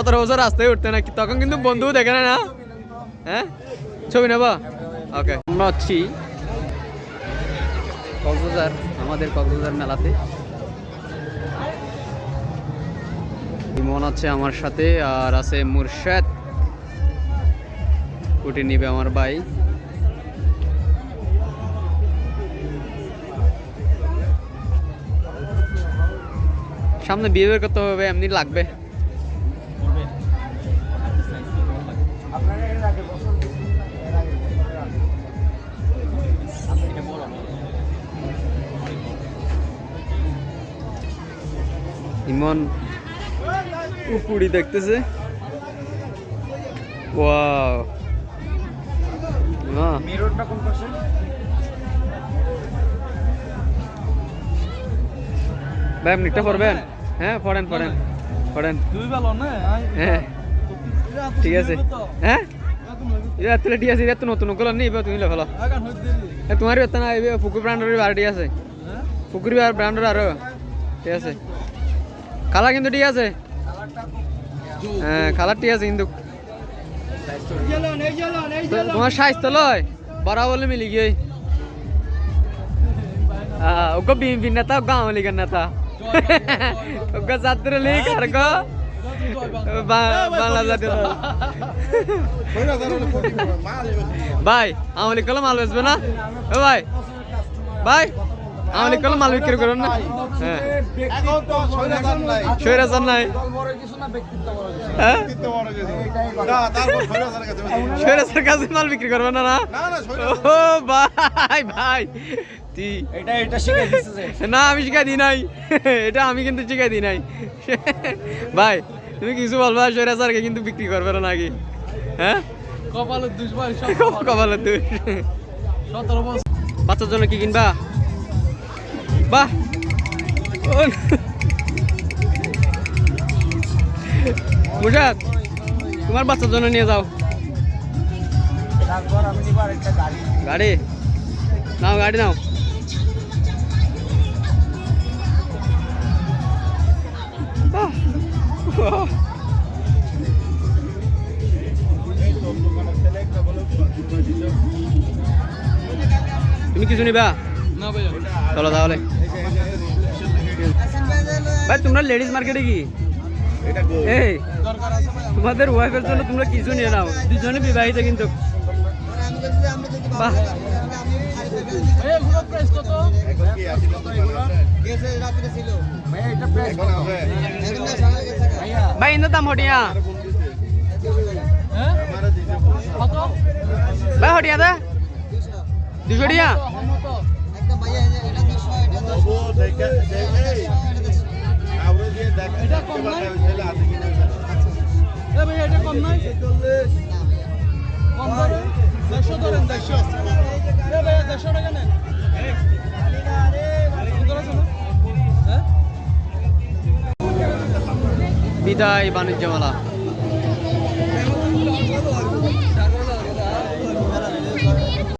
সতেরো বছর রাস্তায় উঠতে নাকি? তখন কিন্তু বন্ধু দেখে না হ্যাঁ? ছবি নেবা? ওকে আমরা হচ্ছি কক্সবাজার, আমাদের কক্সবাজার মেলাতে। ইমন আছে আমার সাথে আর আছে মুরশাদ। কুটি নিবে আমার ভাই। সামনে বিয়ে করতে হবে, এমনি লাগবে। ইমন উপুড়ি দেখতেছে। ওয়াও। না। মিররটা কোন পাশে? ভাই আপনি একটা পড়বেন? হ্যাঁ পড়েন পড়েন পড়েন। দুই ভালো না হ্যাঁ। ঠিক আছে। হ্যাঁ? এটা ঠিক আছে এটা তো নতুনগুলো নেই তুমি লেখলো তোমার বেতন পুকুর ব্র্যান্ডের বারোটি আছে। হ্যাঁ? পুকুরি ব্র্যান্ডের আরও। ঠিক আছে। কালার কিন্তু ঠিক আছে? হ্যাঁ কালার ঠিক আছে কিন্তু তোমার সাইজ তো লয়, বড় বলে মিলি গিয়ে। ওকে বিএনপি নেতা ওকে আওয়ামী লীগের নেতা। ওকে ছাত্র লীগ, আর গো বাংলা জাতীয় ভাই, আওয়ামী লীগ করলে মাল বেচবে না? ভাই ভাই। আওয়ামী লীগ মাল বিক্রি করুন না। হ্যাঁ। নাই। কিছু মাল বিক্রি না ও ভাই ভাই। আমি শিখাই দিই নাই। এটা আমি কিন্তু শিখাই দিই নাই। ভাই তুমি কিছু বলবা সৈরাচারকে কিন্তু বিক্রি করবে না নাকি? হ্যাঁ? কপালের দুষ ভাই কপালের তুই সতেরো বছর। বাচ্চার জন্য কি কিনবা? বাহ। ও মুজাদ তোমার বাচ্চার জন্য নিয়ে যাও। গাড়ি? নাও গাড়ি নাও। বাহ। তুমি কিছু নিবা? না ভাই চলো তাহলে। ভাই তোমরা লেডিস মার্কেটে কি? এই তোমাদের ওয়াইফের জন্য তোমরা কিছু নিয়ে নাও। দুজনে বিবাহিত কিন্তু। বাহ। ভাই ইন্দা দাম হটিয়া। ভাই হটিয়া দা। দুশো টিয়া এটা দেখতে কম পারে নয়? ওই ছেলে আছে কিনা। এ ভাই এটা কম নয় কম ধরেন দেড়শো ধরেন দেড়শো এ ভাইয়া দেড়শো টাকা নেন সুন্দর আছে না? হ্যাঁ বিদায় বাণিজ্য মেলা